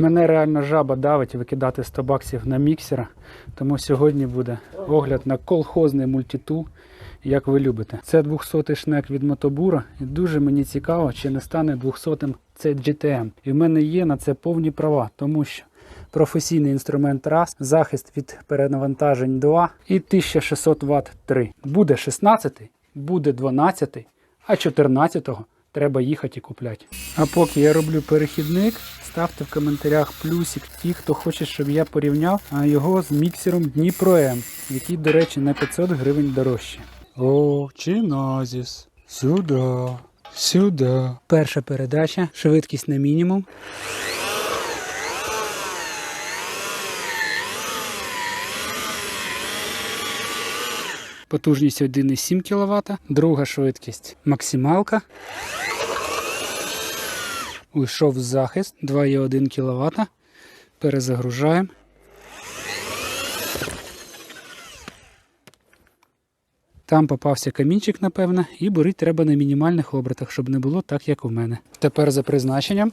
Мене реально жаба давить викидати 100 баксів на міксера, тому сьогодні буде огляд на колхозний мультитул, як ви любите. Це 200-й шнек від мотобура, і дуже мені цікаво, чи не стане 200-м це GTM. І в мене є на це повні права, тому що професійний інструмент раз, захист від перенавантажень 2 і 1600 Вт 3. Буде 16, буде 12, а 14-го треба їхати і купляти. А поки я роблю перехідник, ставте в коментарях плюсик ті, хто хоче, щоб я порівняв його з міксером Дніпро М, який, до речі, на 500 гривень дорожче. О, Чиназіс. Сюди. Сюди. Перша передача, швидкість на мінімум. Потужність 1,7 кВт, друга швидкість максималка. Уйшов захист 2,1 кВт. Перезагружаємо. Там попався камінчик, напевно, і бурить треба на мінімальних обертах, щоб не було так, як у мене. Тепер за призначенням.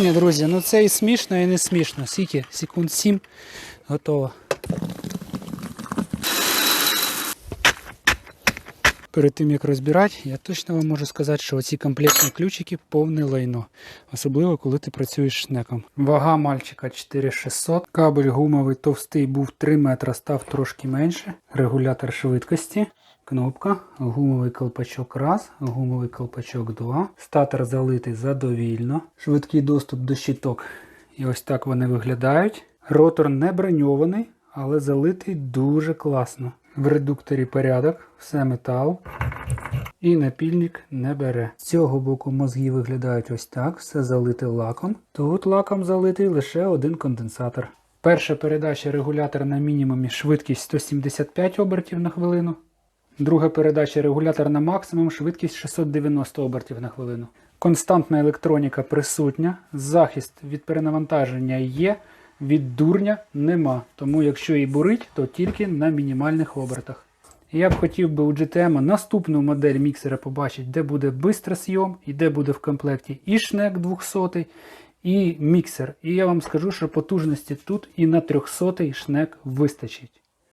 Ні, друзі, ну це і смішно, і не смішно. Скільки? Секунд 7. Готово. Перед тим як розбирати, я точно вам можу сказати, що оці комплектні ключики повне лайно. Особливо, коли ти працюєш шнеком. Вага мальчика 4600. Кабель гумовий товстий був 3 метра, став трошки менше. Регулятор швидкості. Кнопка, гумовий колпачок раз, гумовий колпачок 2. Статор залитий задовільно. Швидкий доступ до щиток. І ось так вони виглядають. Ротор не броньований, але залитий дуже класно. В редукторі порядок, все метал. І напільник не бере. З цього боку мозги виглядають ось так, все залите лаком. Тут лаком залитий лише один конденсатор. Перша передача регулятор на мінімумі швидкість 175 обертів на хвилину. Друга передача регулятор на максимум, швидкість 690 обертів на хвилину. Константна електроніка присутня, захист від перенавантаження є, від дурня нема. Тому якщо і бурить, то тільки на мінімальних обертах. Я б хотів би у GTM наступну модель міксера побачити, де буде бистросйом і де буде в комплекті і шнек 200, і міксер. І я вам скажу, що потужності тут і на 300 шнек вистачить.